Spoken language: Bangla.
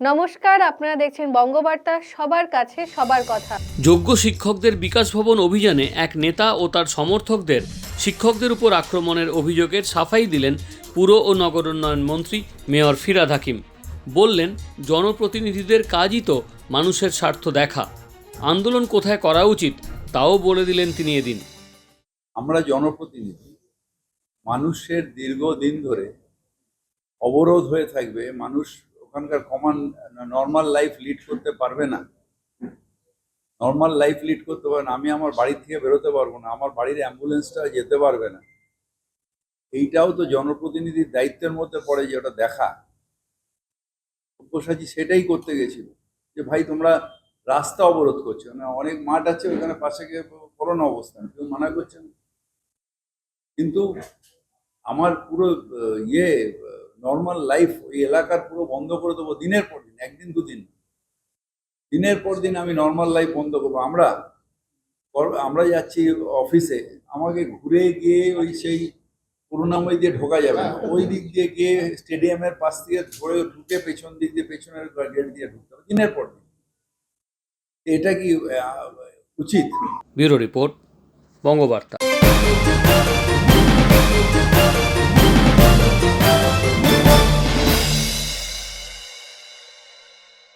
নমস্কার আপনারা দেখছেন বঙ্গবার্তা সবার কাছে সবার কথা। যোগ্য শিক্ষকদের বিকাশ ভবন অভিযানে এক নেতা ও তার সমর্থকদের শিক্ষকদের উপর আক্রমণের অভিযোগের সাফাই দিলেন পুর ও নগরোন্নয়ন মন্ত্রী মেয়র ফিরাদ হাকিম। বললেন জনপ্রতিনিধিদের কাজই তো মানুষের স্বার্থ দেখা। আন্দোলন কোথায় করা উচিত তাও বলে দিলেন তিনি এদিন। আমরা জনপ্রতিনিধি মানুষের দীর্ঘদিন ধরে অবরোধ হয়ে থাকবে মানুষ ওখানকার কমন নর্মাল লাইফ লিড করতে পারবে না। নর্মাল লাইফ লিড করতে পারবে না। আমি আমার বাড়ি থেকে বেরোতে পারব না। আমার বাড়ির অ্যাম্বুলেন্সটা যেতে পারবে না। এইটাও তো জনপ্রতিনিধির দায়িত্বের মধ্যে পড়ে যে ওটা দেখা। সব্যসাচী সেটাই করতে গেছিল। যে ভাই, তোমরা রাস্তা অবরোধ করছ। না অনেক মাঠ আছে, ওখানে পাশে গিয়ে করো না অবস্থান। কেউ মানা করছেন কিন্তু আমার পুরো ইয়ে নর্মাল লাইফ ওই এলাকার পুরো বন্ধ করে দেবো দিনের পর দিন, একদিন দুদিন। দিনের পর দিন আমি নর্মাল লাইফ বন্ধ করব। আমরা আমরা যাচ্ছি অফিসে আমাকে ঘুরে গিয়ে ওই সেই করুণাময় দিয়ে ঢোকা যাবে না। ওই দিক দিয়ে গিয়ে স্টেডিয়ামের পাশ দিয়ে ধরে ঢুকে পেছন দিক দিয়ে, পেছনের গেট দিয়ে ঢুকতে হবে দিনের পর দিন। এটা কি উচিত? Bureau report, Bangabarta.